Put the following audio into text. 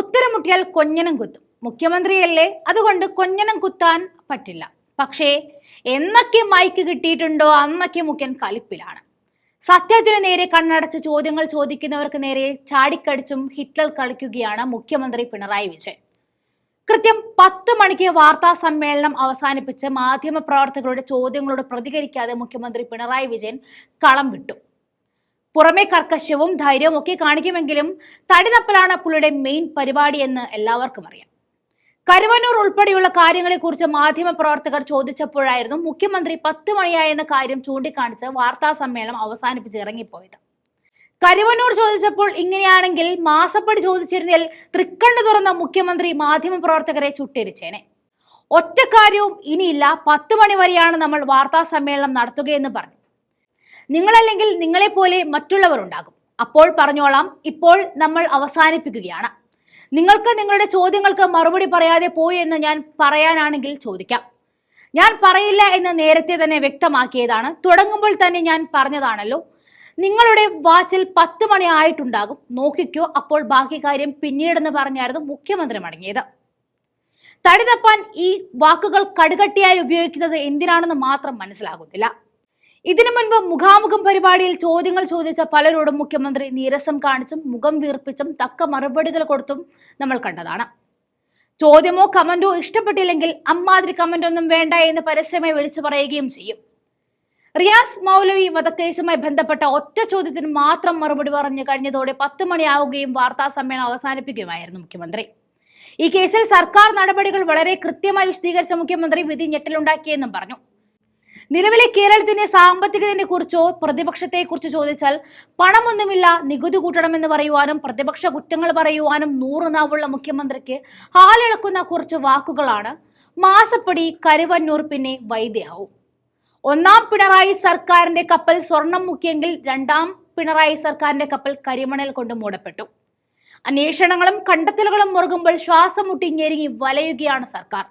ഉത്തരം മുട്ടിയാൽ കൊഞ്ഞനം കുത്തും. മുഖ്യമന്ത്രിയല്ലേ? അതുകൊണ്ട് കൊഞ്ഞനം കുത്താൻ പറ്റില്ല. പക്ഷേ എന്നൊക്കെ മൈക്ക് കിട്ടിയിട്ടുണ്ടോ അന്നൊക്കെ മുഖ്യൻ കലിപ്പിലാണ്. സത്യത്തിന് നേരെ കണ്ണടച്ച് ചോദ്യങ്ങൾ ചോദിക്കുന്നവർക്ക് നേരെ ചാടിക്കടിച്ചും ഹിറ്റ്ലർ കളിക്കുകയാണ് മുഖ്യമന്ത്രി പിണറായി വിജയൻ. കൃത്യം പത്ത് മണിക്ക് വാർത്താ സമ്മേളനം അവസാനിപ്പിച്ച് മാധ്യമപ്രവർത്തകരുടെ ചോദ്യങ്ങളോട് പ്രതികരിക്കാതെ മുഖ്യമന്ത്രി പിണറായി വിജയൻ കളം വിട്ടു. പുറമെ കർക്കശവും ധൈര്യവും ഒക്കെ കാണിക്കുമെങ്കിലും തടിതപ്പലാണ് പുള്ളിയുടെ മെയിൻ പരിപാടി എന്ന് എല്ലാവർക്കും അറിയാം. കരുവന്നൂർ ഉൾപ്പെടെയുള്ള കാര്യങ്ങളെക്കുറിച്ച് മാധ്യമപ്രവർത്തകർ ചോദിച്ചപ്പോഴായിരുന്നു മുഖ്യമന്ത്രി പത്ത് മണിയായെന്ന കാര്യം ചൂണ്ടിക്കാണിച്ച് വാർത്താ സമ്മേളനം അവസാനിപ്പിച്ച് ഇറങ്ങിപ്പോയത്. കരുവന്നൂർ ചോദിച്ചപ്പോൾ ഇങ്ങനെയാണെങ്കിൽ മാസപ്പടി ചോദിച്ചിരുന്നതിൽ തൃക്കണ്ണു തുറന്ന മുഖ്യമന്ത്രി മാധ്യമപ്രവർത്തകരെ പ്രവർത്തകരെ ഒറ്റ കാര്യവും ഇനിയില്ല. പത്ത് മണി വരെയാണ് നമ്മൾ വാർത്താ സമ്മേളനം നടത്തുകയെന്ന് പറഞ്ഞു. നിങ്ങളല്ലെങ്കിൽ നിങ്ങളെപ്പോലെ മറ്റുള്ളവർ ഉണ്ടാകും. അപ്പോൾ പറഞ്ഞോളാം ഇപ്പോൾ നമ്മൾ അവസാനിപ്പിക്കുകയാണ്. നിങ്ങൾക്ക് നിങ്ങളുടെ ചോദ്യങ്ങൾക്ക് മറുപടി പറയാതെ പോയി എന്ന് ഞാൻ പറയാനാണെങ്കിൽ ചോദിക്കാം. ഞാൻ പറയില്ല എന്ന് നേരത്തെ തന്നെ വ്യക്തമാക്കിയതാണ്. തുടങ്ങുമ്പോൾ തന്നെ ഞാൻ പറഞ്ഞതാണല്ലോ. നിങ്ങളുടെ വാച്ചിൽ പത്ത് മണി ആയിട്ടുണ്ടാകും. നോക്കിക്കോ അപ്പോൾ ബാക്കി കാര്യം പിന്നീടെന്ന് പറഞ്ഞായിരുന്നു മുഖ്യമന്ത്രി മടങ്ങിയത്. തടി തപ്പാൻ ഈ വാക്കുകൾ കടുകട്ടിയായി ഉപയോഗിക്കുന്നത് എന്തിനാണെന്ന് മാത്രം മനസ്സിലാകുന്നില്ല. ഇതിനു മുൻപ് മുഖാമുഖം പരിപാടിയിൽ ചോദ്യങ്ങൾ ചോദിച്ച പലരോടും മുഖ്യമന്ത്രി നീരസം കാണിച്ചും മുഖം വീർപ്പിച്ചും തക്ക മറുപടികൾ കൊടുത്തും നമ്മൾ കണ്ടതാണ്. ചോദ്യമോ കമന്റോ ഇഷ്ടപ്പെട്ടില്ലെങ്കിൽ അമ്മാതിരി കമന്റ് ഒന്നും വേണ്ട എന്ന് പരസ്യമായി വിളിച്ചു പറയുകയും ചെയ്യും. റിയാസ് മൗലവി വധക്കേസുമായി ബന്ധപ്പെട്ട ഒറ്റ ചോദ്യത്തിന് മാത്രം മറുപടി പറഞ്ഞു കഴിഞ്ഞതോടെ പത്ത് മണിയാവുകയും വാർത്താ സമ്മേളനം അവസാനിപ്പിക്കുകയുമായിരുന്നു മുഖ്യമന്ത്രി. ഈ കേസിൽ സർക്കാർ നടപടികൾ വളരെ കൃത്യമായി വിശദീകരിച്ച മുഖ്യമന്ത്രി വിധി ഞെട്ടലുണ്ടാക്കിയെന്നും പറഞ്ഞു. നിലവിലെ കേരളത്തിന്റെ സാമ്പത്തികതിനെ കുറിച്ചോ പ്രതിപക്ഷത്തെ കുറിച്ച് ചോദിച്ചാൽ പണമൊന്നുമില്ല നികുതി കൂട്ടണമെന്ന് പറയുവാനും പ്രതിപക്ഷ കുറ്റങ്ങൾ പറയുവാനും നൂറ് നാവുള്ള മുഖ്യമന്ത്രിക്ക് ഹാലിളക്കുന്ന കുറച്ച് വാക്കുകളാണ്. മാസപ്പടി കരുവന്നൂർ പിന്നെ വൈദ്യാവും. ഒന്നാം പിണറായി സർക്കാരിന്റെ കപ്പൽ സ്വർണം മുക്കിയെങ്കിൽ രണ്ടാം പിണറായി സർക്കാരിന്റെ കപ്പൽ കരിമണൽ കൊണ്ട് മൂടപ്പെട്ടു. അന്വേഷണങ്ങളും കണ്ടെത്തലുകളും മുറുകുമ്പോൾ ശ്വാസം മുട്ടി ഞെരുങ്ങി വലയുകയാണ് സർക്കാർ.